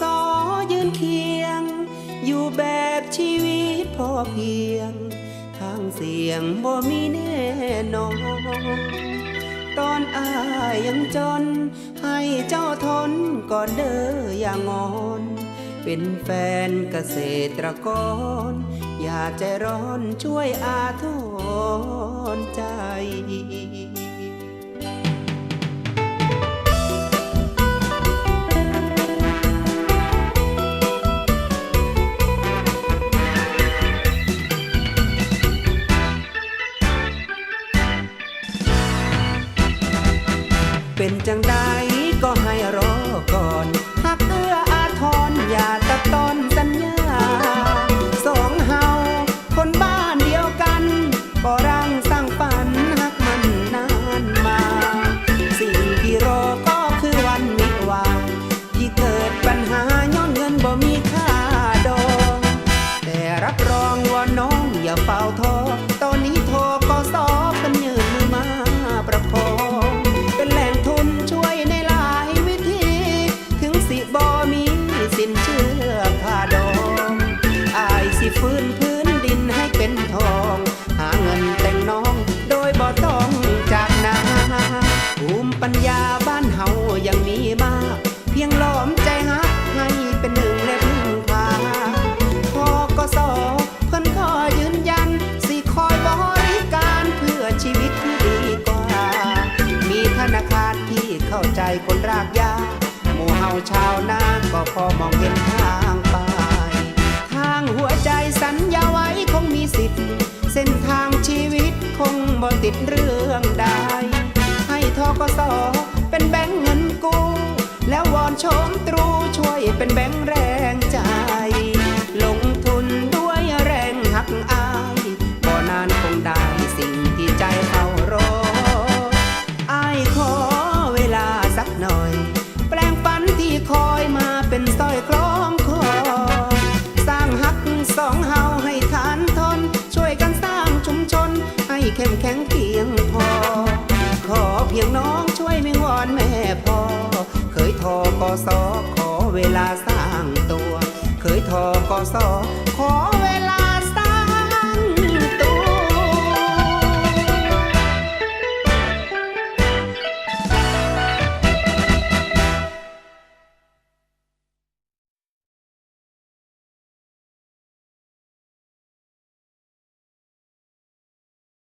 สอยืนเคียง อยู่แบบชีวิตพอเพียง ทางเสียงบ่มีแน่นอนตอนอายังจน ให้เจ้าทนก่อนเด้ออย่างอนเป็นแฟนเกษตรกร อย่าใจร้อนช่วยอาทรใจ จังใดก็ให้รอ ติดเรื่องใดให้ทกสเป็นแบงค์เงินกู้แล้ววอนชมตรูช่วยเป็นแบงค์แรง แม่พ่อ เคยทอกอสอขอเวลาสร้างตัว เคยทอกอสอขอ